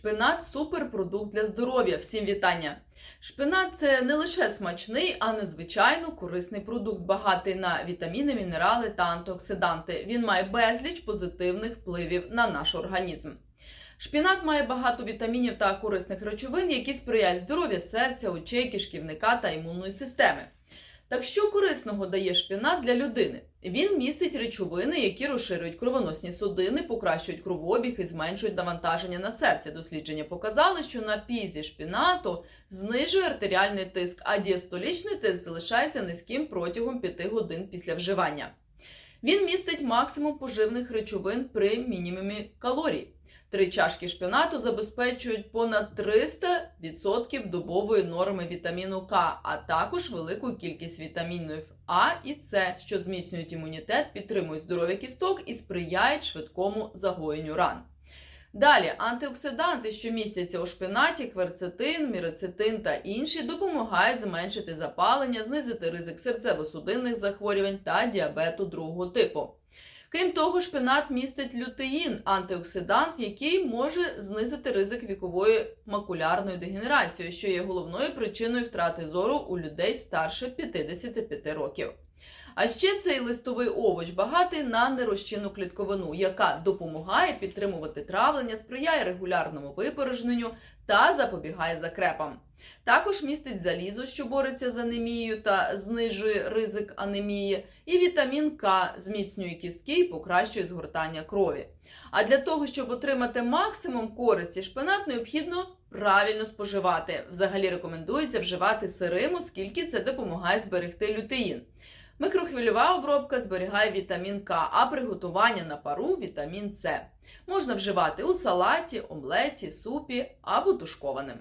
Шпинат суперпродукт для здоров'я. Всім вітання! Шпинат це не лише смачний, а надзвичайно корисний продукт, багатий на вітаміни, мінерали та антиоксиданти. Він має безліч позитивних впливів на наш організм. Шпінат має багато вітамінів та корисних речовин, які сприяють здоров'ю серця, очей, кишківника та імунної системи. Так що корисного дає шпінат для людини? Він містить речовини, які розширюють кровоносні судини, покращують кровообіг і зменшують навантаження на серце. Дослідження показали, що напій зі шпінату знижує артеріальний тиск, а діастолічний тиск залишається низьким протягом 5 годин після вживання. Він містить максимум поживних речовин при мінімумі калорій. Три чашки шпинату забезпечують понад 300% добової норми вітаміну К, а також велику кількість вітамінів А і С, що зміцнюють імунітет, підтримують здоров'я кісток і сприяють швидкому загоєнню ран. Далі антиоксиданти, що містяться у шпинаті, кверцетин, мірицетин та інші, допомагають зменшити запалення, знизити ризик серцево-судинних захворювань та діабету другого типу. Крім того, шпинат містить лютеїн, антиоксидант, який може знизити ризик вікової макулярної дегенерації, що є головною причиною втрати зору у людей старше 55 років. А ще цей листовий овоч багатий на нерозчинну клітковину, яка допомагає підтримувати травлення, сприяє регулярному випорожненню та запобігає закрепам. Також містить залізо, що бореться з анемією та знижує ризик анемії, і вітамін К зміцнює кістки і покращує згортання крові. А для того, щоб отримати максимум користі, шпинат необхідно правильно споживати. Взагалі рекомендується вживати сирим, оскільки це допомагає зберегти лютеїн. Микрохвильова обробка зберігає вітамін К, а приготування на пару вітамін С. Можна вживати у салаті, омлеті, супі або тушкованим.